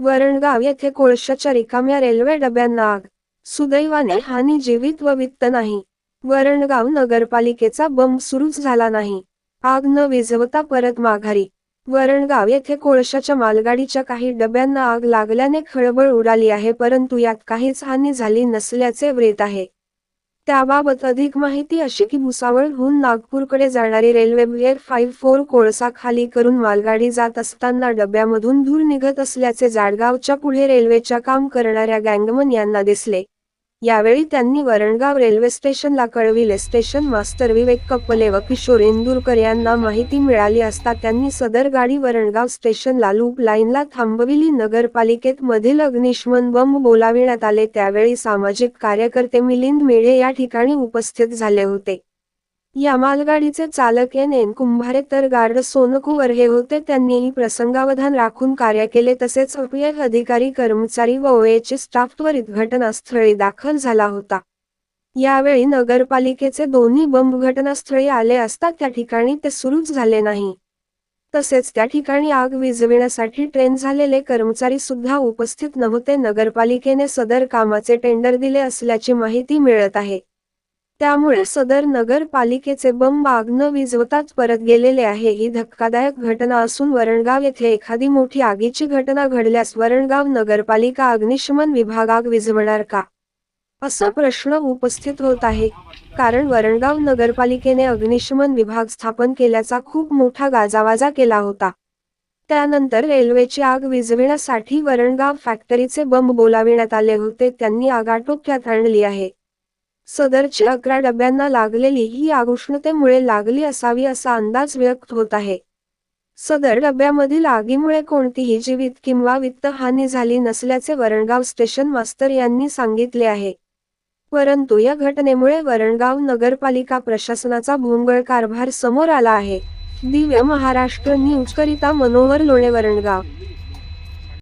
वरणगाव येथे कोळशाच्या रिकाम्या रेल्वे डब्यांना आग सुदैवाने हानी जीवित व वित्त नाही. वरणगाव नगरपालिकेचा बंब सुरूच झाला नाही. आग न विझवता परत माघारी. वरणगाव येथे कोळशाच्या मालगाडीच्या काही डब्यांना आग लागल्याने खळबळ उडाली आहे परंतु यात काहीच हानी झाली नसल्याचे व्रेत आहे. त्याबाबत अधिक माहिती अशी की भुसावळहून नागपूरकडे जाणारी रेल्वे बिअर फाईव्ह फोर कोळसा खाली करून मालगाडी जात असताना डब्यामधून धूर निघत असल्याचे जाडगावच्या पुढे रेल्वेच्या काम करणाऱ्या गँगमन यांना दिसले. यावेळी त्यांनी वरणगाव रेल्वे स्टेशनला कळविले. स्टेशन मास्तर विवेक कपले व किशोर इंदुरकर यांना माहिती मिळाली असता त्यांनी सदर गाडी वरणगाव स्टेशनला लूप लाईनला थांबविली. नगरपालिकेत मधील अग्निशमन बंब बोलाविण्यात आले. त्यावेळी सामाजिक कार्यकर्ते मिलिंद मेढे या ठिकाणी उपस्थित झाले होते. या मालगाडीचे चालक एन एन कुंभारे तर गार्ड सोनकुवर हे होते. त्यांनीही प्रसंगावधान राखून कार्य केले. तसेच अपयश अधिकारी कर्मचारी व ओएचे स्टाफ त्वरित घटनास्थळी दाखल झाला होता. यावेळी नगरपालिकेचे दोन्ही बंब घटनास्थळी आले असता त्या ठिकाणी ते सुरूच झाले नाही. तसेच त्या ठिकाणी आग विझविण्यासाठी ट्रेन झालेले कर्मचारी सुद्धा उपस्थित नव्हते. नगरपालिकेने सदर कामाचे टेंडर दिले असल्याची माहिती मिळत आहे. त्यामुळे सदर नगरपालिकेचे बंब आग न विजवताच परत गेलेले आहे. ही धक्कादायक घटना असून वरणगाव येथे एखादी मोठी आगीची घटना घडल्यास वरणगाव नगरपालिका अग्निशमन विभाग आग विझवणार का? असा प्रश्न उपस्थित होत आहे. कारण वरणगाव नगरपालिकेने अग्निशमन विभाग स्थापन केल्याचा खूप मोठा गाजावाजा केला होता. त्यानंतर रेल्वेची आग विझविण्यासाठी वरणगाव फॅक्टरीचे बंब बोलाविण्यात आले होते. त्यांनी आग आटोक्यात आणली आहे. सदरच्या अकरा डब्यांना लागलेली ही आग उष्णतेमुळे लागली असावी असा अंदाज व्यक्त होत आहे. सदर डब्यामधील आगीमुळे कोणतीही जीवित किंवा वित्तहानी झाली नसल्याचे वरणगाव स्टेशन मास्तर यांनी सांगितले आहे. परंतु या घटनेमुळे वरणगाव नगरपालिका प्रशासनाचा भोंगळ कारभार समोर आला आहे. दिव्य महाराष्ट्र न्यूज करिता मनोहर लोणे वरणगाव.